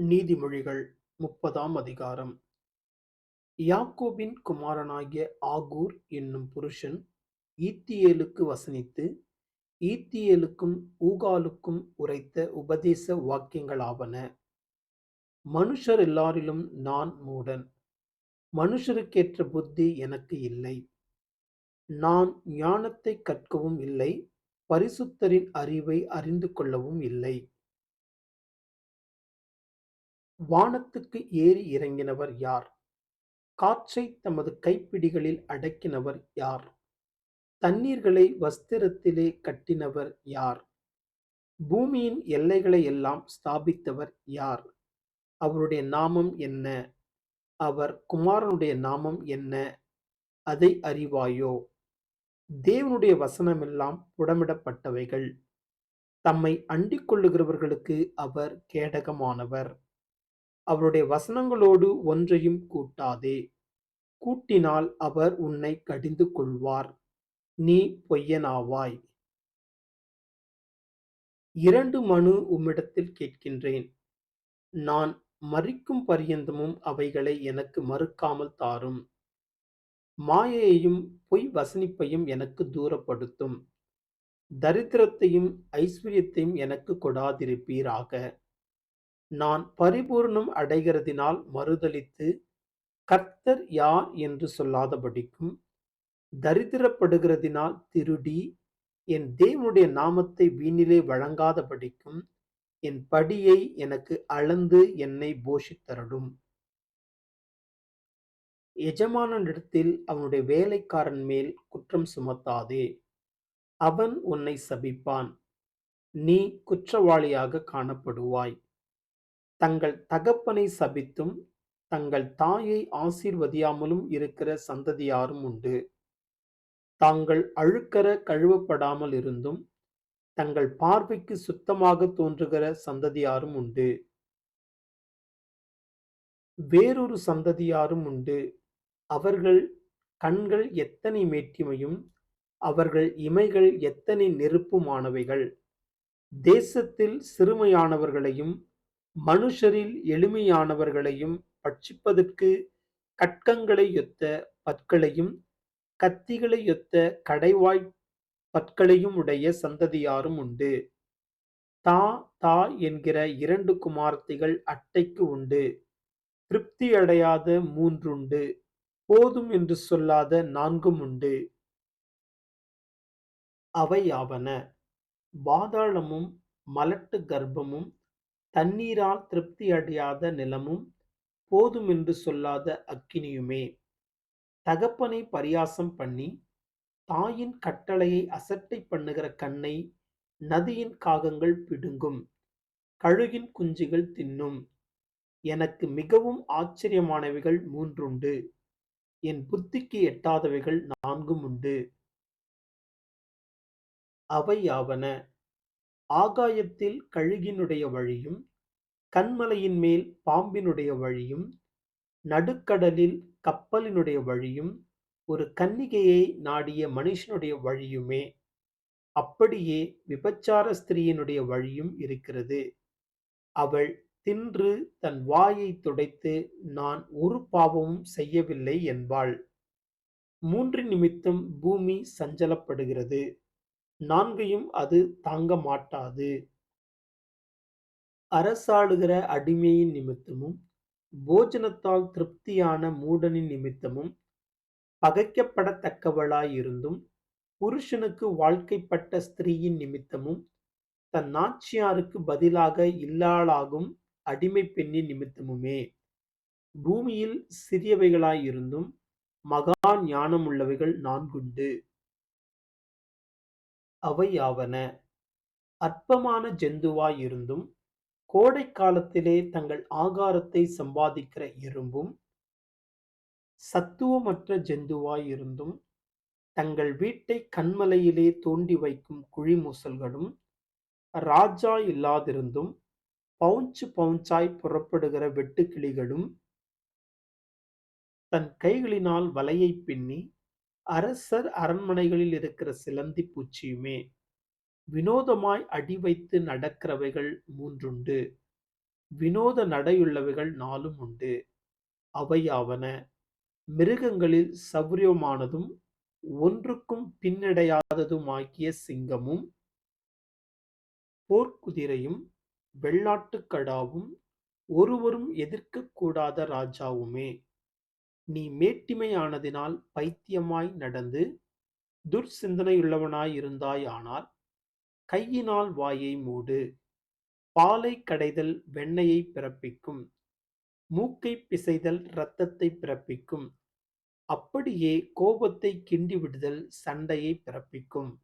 நீதிமொழிகள் முப்பதாம் அதிகாரம். யாக்கோபின் குமாரனாகிய ஆகூர் என்னும் புருஷன் ஈத்தியேலுக்கு வசனித்து ஈத்தியேலுக்கும் ஊகாலுக்கும் உரைத்த உபதேச வாக்கியங்களாவன. மனுஷர் எல்லாரிலும் நான் மூடன். மனுஷருக்கேற்ற புத்தி எனக்கு இல்லை. நான் ஞானத்தை கற்கவும் இல்லை. பரிசுத்தரின் அறிவை அறிந்து கொள்ளவும் இல்லை. வானத்துக்கு ஏறி இறங்கினவர் யார்? காற்றை தமது கைப்பிடிகளில் அடக்கினவர் யார்? தண்ணீர்களை வஸ்திரத்திலே கட்டினவர் யார்? பூமியின் எல்லைகளை எல்லாம் ஸ்தாபித்தவர் யார்? அவருடைய நாமம் என்ன? அவர் குமாரனுடைய நாமம் என்ன? அதை அறிவாயோ? தேவனுடைய வசனமெல்லாம் புடமிடப்பட்டவைகள். தம்மை அண்டிக் கொள்ளுகிறவர்களுக்கு அவர் கேடகமானவர். அவருடைய வசனங்களோடு ஒன்றையும் கூட்டாதே. கூட்டினால் அவர் உன்னை கடிந்து கொள்வார். நீ பொய்யனாவாய். இரண்டு மனு உம்மிடத்தில் கேட்கின்றேன். நான் மறிக்கும் பரியந்தமும் அவைகளை எனக்கு மறுக்காமல் தாரும். மாயையையும் பொய் வசனிப்பையும் எனக்கு தூரப்படுத்தும். தரித்திரத்தையும் ஐஸ்வர்யத்தையும் எனக்கு கொடாதிருப்பீராக. நான் பரிபூர்ணம் அடைகிறதினால் மறுதலித்து கர்த்தர் யார் என்று சொல்லாதபடிக்கும் தரித்திரப்படுகிறதினால் திருடி என் தேவனுடைய நாமத்தை வீணிலே வழங்காதபடிக்கும் என் படியை எனக்கு அளந்து என்னை போஷித்தரடும். எஜமானனிடத்தில் அவனுடைய வேலைக்காரன் மேல் குற்றம் சுமத்தாதே. அவன் உன்னை சபிப்பான். நீ குற்றவாளியாக காணப்படுவாய். தங்கள் தகப்பனை சபித்தும் தங்கள் தாயை ஆசீர்வதியாமலும் இருக்கிற சந்ததியாரும் உண்டு. தாங்கள் அழுக்கற கழுவப்படாமல் இருந்தும் தங்கள் பார்வைக்கு சுத்தமாக தோன்றுகிற சந்ததியாரும் உண்டு. வேறொரு சந்ததியாரும் உண்டு. அவர்கள் கண்கள் எத்தனை மேட்டிமையும் அவர்கள் இமைகள் எத்தனை நெருப்புமானவைகள். தேசத்தில் சிறுமையானவர்களையும் மனுஷரில் எளிமையானவர்களையும் பட்சிப்பதற்கு கட்கங்களை யொத்த பற்களையும் கத்திகளை யொத்த கடைவாய் பற்களையும் உடைய சந்ததியாரும் உண்டு. தா தா என்கிற இரண்டு குமார்த்திகள் அட்டைக்கு உண்டு. திருப்தி அடையாத மூன்றுண்டு போதும் என்று சொல்லாத நான்கும் உண்டு. அவையாவன பாதாளமும் மலட்டு கர்ப்பமும் தண்ணீரால் திருப்தி அடையாத நிலமும் போதுமென்று சொல்லாத அக்கினியுமே. தகப்பனை பரியாசம் பண்ணி தாயின் கட்டளையை அசட்டை பண்ணுகிற கண்ணை நதியின் காகங்கள் பிடுங்கும் கழுகின் குஞ்சுகள் தின்னும். எனக்கு மிகவும் ஆச்சரியமானவைகள் மூன்றுண்டு. என் புத்திக்கு எட்டாதவைகள் நான்கும் உண்டு அவையாவன ஆகாயத்தில் கழுகினுடைய வழியும் கண்மலையின் மேல் பாம்பினுடைய வழியும் நடுக்கடலில் கப்பலினுடைய வழியும் ஒரு கன்னிகையை நாடிய மனுஷனுடைய வழியுமே. அப்படியே விபச்சார ஸ்திரீயினுடைய வழியும் இருக்கிறது. அவள் தின்று தன் வாயை துடைத்து நான் ஒரு பாவமும் செய்யவில்லை என்பாள். மூன்று நிமித்தம் பூமி சஞ்சலப்படுகிறது. நான்கையும் அது தாங்க மாட்டாது. அரசாளுகிற அடிமையின் நிமித்தமும் போஜனத்தால் திருப்தியான மூடனின் நிமித்தமும் பகைக்கப்படத்தக்கவளாயிருந்தும் புருஷனுக்கு வாழ்க்கைப்பட்ட ஸ்திரீயின் நிமித்தமும் தன் நாச்சியாருக்கு பதிலாக இல்லாளாகும் அடிமை பெண்ணின் நிமித்தமுமே. பூமியில் சிறியவைகளாயிருந்தும் மகா ஞானமுள்ளவைகள் நான்குண்டு. அவையாவன அற்பமான ஜந்துவாயிருந்தும் கோடை காலத்திலே தங்கள் ஆகாரத்தை சம்பாதிக்கிற எறும்பும் சத்துவமற்ற ஜந்துவாயிருந்தும் தங்கள் வீட்டை கண்மலையிலே தோண்டி வைக்கும் குழிமூசல்களும் ராஜா இல்லாதிருந்தும் பவுஞ்சு பவுஞ்சாய் புறப்படுகிற வெட்டுக்கிளிகளும் தன் கைகளினால் வலையை பின்னி அரசர் அரண்மனைகளில் இருக்கிற சிலந்தி பூச்சியுமே வினோதமாய் அடி வைத்து நடக்கிறவைகள் மூன்றுண்டு வினோத நடையுள்ளவைகள் நாலும் உண்டு. அவையாவன மிருகங்களில் சௌரியமானதும் ஒன்றுக்கும் பின்னடையாததுமாகிய சிங்கமும், போர்க்குதிரையும், வெள்ளாட்டுக்கடாவும் ஒருவரும் எதிர்க்கக்கூடாத ராஜாவுமே. நீ மேட்டிமையானதினால் பைத்தியமாய் நடந்து துர்சிந்தனையுள்ளவனாயிருந்தாயானால், கையினால் வாயை மூடு. பாலை கடைதல் வெண்ணெயைப் பிறப்பிக்கும். மூக்கைப் பிசைதல் இரத்தத்தைப் பிறப்பிக்கும். அப்படியே கோபத்தைக் கிண்டிவிடுதல் சண்டையைப் பிறப்பிக்கும்.